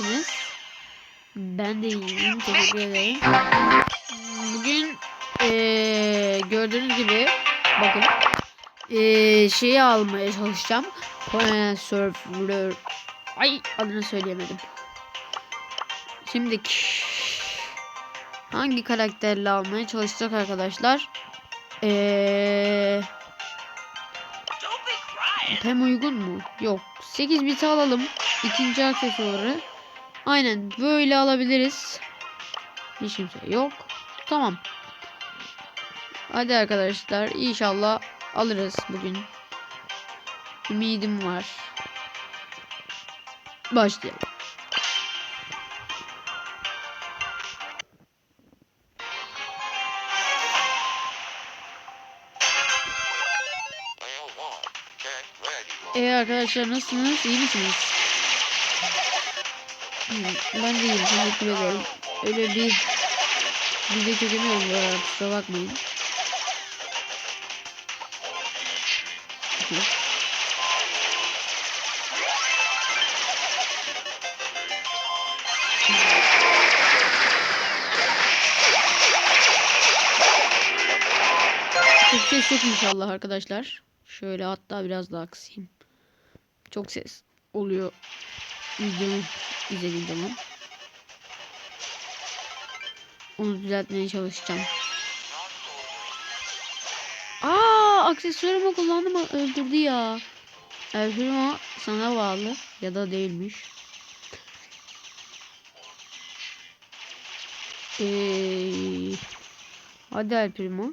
misiniz? Ben de iyiyim. Teşekkür ederim. Bugün eee, gördüğünüz gibi bakın eee, şeyi almaya çalışacağım. Coin Surfer. Ay adını söyleyemedim. Şimdi hangi karakterle almaya çalışacak arkadaşlar? Eee hem uygun mu? Yok. 8 bit alalım. İkinci aksesuarı. Aynen böyle alabiliriz. Hiç kimse yok. Tamam. Hadi arkadaşlar inşallah alırız bugün. Ümidim var. Başlayalım. Ee arkadaşlar nasılsınız? İyi misiniz? Ben de iyiyim. Teşekkür ederim. Öyle bir video çekemiyorum bu arada. Kusura bakmayın. Çok ses yok inşallah arkadaşlar. Şöyle hatta biraz daha kısayım. Çok ses oluyor videomu zaman. Onu düzeltmeye çalışacağım. Aa, aksesuarımı kullandım öldürdü ya. Elfirma sana bağlı ya da değilmiş. Ee, hadi El Primo.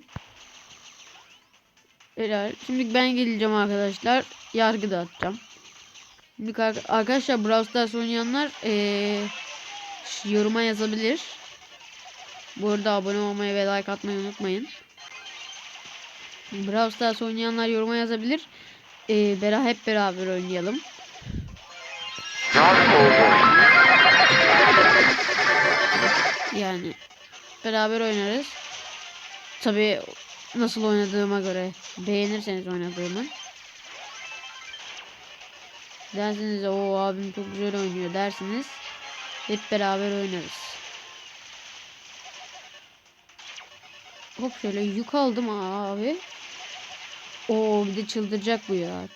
Helal. Şimdi ben geleceğim arkadaşlar. Yargı dağıtacağım. Arkadaşlar Brawl Stars oynayanlar ee, yoruma yazabilir. Bu arada abone olmayı ve like atmayı unutmayın. Brawl Stars oynayanlar yoruma yazabilir. Ee, bera hep beraber oynayalım. Yani beraber oynarız. Tabii nasıl oynadığıma göre beğenirseniz oynadığımı dersiniz o abim çok güzel oynuyor dersiniz. Hep beraber oynarız. Hop şöyle yük aldım abi. O bir de çıldıracak bu ya.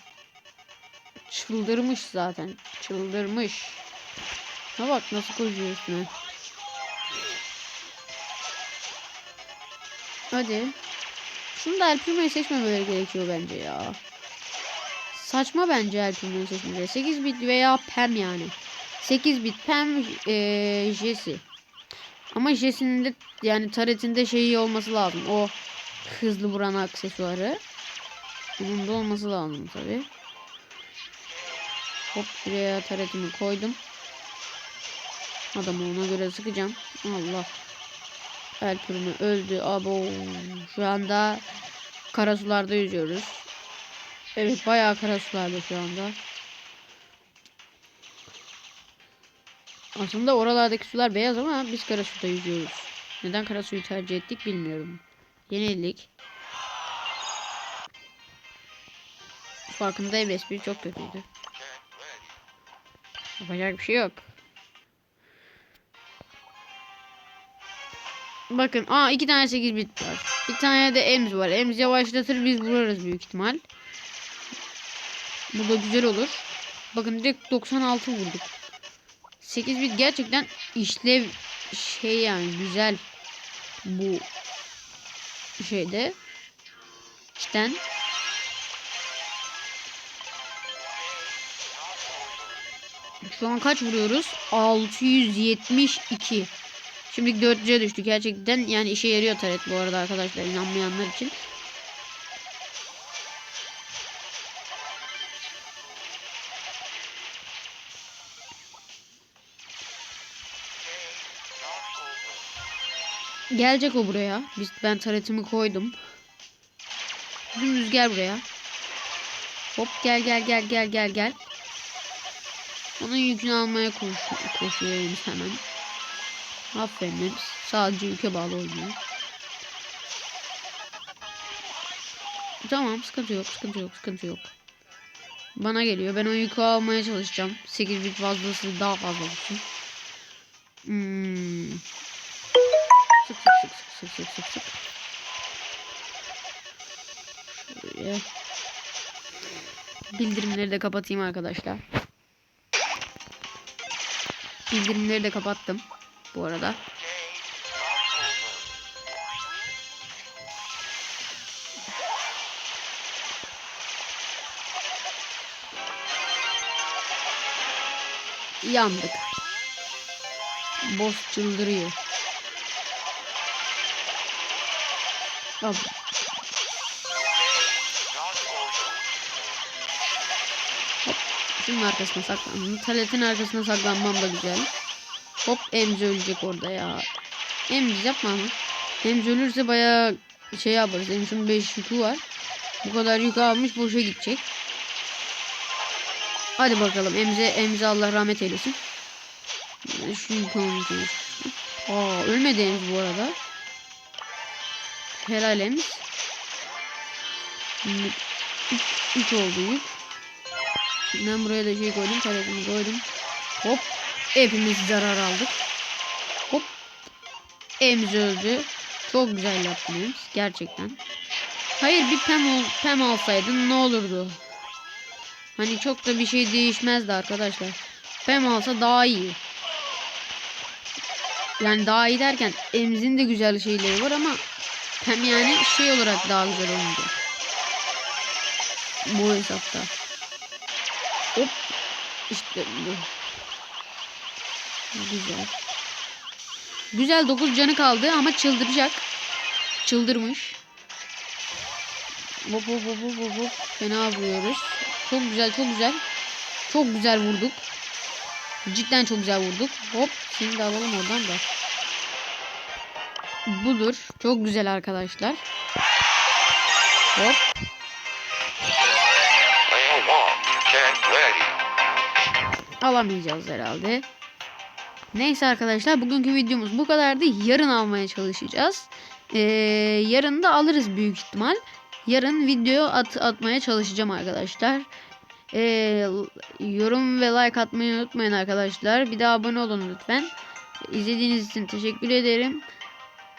Çıldırmış zaten çıldırmış. Ha bak nasıl koşuyor üstüne. Hadi. Şunu da Primo'yu seçmemeleri gerekiyor bence ya. Saçma bence Primo'yu seçmeleri. 8 bit veya Pem yani. 8 bit Pem ee, Jesse. Ama Jesse'nin de yani taretinde şeyi olması lazım. O hızlı vuran aksesuarı. Bunun da olması lazım tabi. Hop buraya taretimi koydum. Adamı ona göre sıkacağım. Allah. El Primo öldü. Abo. Şu anda kara sularda yüzüyoruz. Evet bayağı kara sularda şu anda. Aslında oralardaki sular beyaz ama biz kara suda yüzüyoruz. Neden kara suyu tercih ettik bilmiyorum. Yenildik. Farkındayım espri çok kötüydü. Yapacak bir şey yok. Bakın aa iki tane 8 bit var. Bir tane de ems var. Ems yavaşlatır biz vurarız büyük ihtimal. Bu da güzel olur. Bakın direkt 96 vurduk. 8 bit gerçekten işlev şey yani güzel bu şeyde. İşten Şu an kaç vuruyoruz? 672. Şimdi 4'e düştük gerçekten yani işe yarıyor taret bu arada arkadaşlar inanmayanlar için. Gelecek o buraya. Biz ben taretimi koydum. Dümdüz gel buraya. Hop gel gel gel gel gel gel. Onun yükünü almaya koş koşuyoruz hemen. Aferin. Sadece yüke bağlı oynuyor. Tamam sıkıntı yok sıkıntı yok sıkıntı yok. Bana geliyor. Ben o yükü almaya çalışacağım. 8 bit fazlası daha fazla olsun. Hmm. Sık sık sık sık sık sık sık. Şöyle. Bildirimleri de kapatayım arkadaşlar. Bildirimleri de kapattım bu arada. Yandık. Boss çıldırıyor. Al. Şunun arkasına saklandım. Taletin arkasına saklanmam da güzel. Hop Emzi ölecek orada ya. Emzi yapma ama. Emzi ölürse bayağı şey yaparız. Emzi'nin 5 yükü var. Bu kadar yük almış boşa gidecek. Hadi bakalım Emze Emze Allah rahmet eylesin. Şu yükü almışız. Aa ölmedi Emz bu arada. Helal Emz. 3 oldu. Ben buraya da şey koydum. Taletimi koydum. Hop. Hepimiz zarar aldık. Hop. Emz öldü. Çok güzel yaptın Emz. Gerçekten. Hayır bir pem, ol, pem alsaydın ne olurdu? Hani çok da bir şey değişmezdi arkadaşlar. Pem alsa daha iyi. Yani daha iyi derken Emz'in de güzel şeyleri var ama Pem yani şey olarak daha güzel oyuncu. Bu hesapta. Hop. İşte bu. Güzel. Güzel 9 canı kaldı ama çıldıracak. Çıldırmış. Hop hop hop hop hop. Fena vuruyoruz. Çok güzel çok güzel. Çok güzel vurduk. Cidden çok güzel vurduk. Hop. Şimdi alalım oradan da. Budur. Çok güzel arkadaşlar. Hop. Alamayacağız herhalde. Neyse arkadaşlar bugünkü videomuz bu kadardı. Yarın almaya çalışacağız. Ee, yarın da alırız büyük ihtimal. Yarın video at atmaya çalışacağım arkadaşlar. Ee, yorum ve like atmayı unutmayın arkadaşlar. Bir de abone olun lütfen. İzlediğiniz için teşekkür ederim.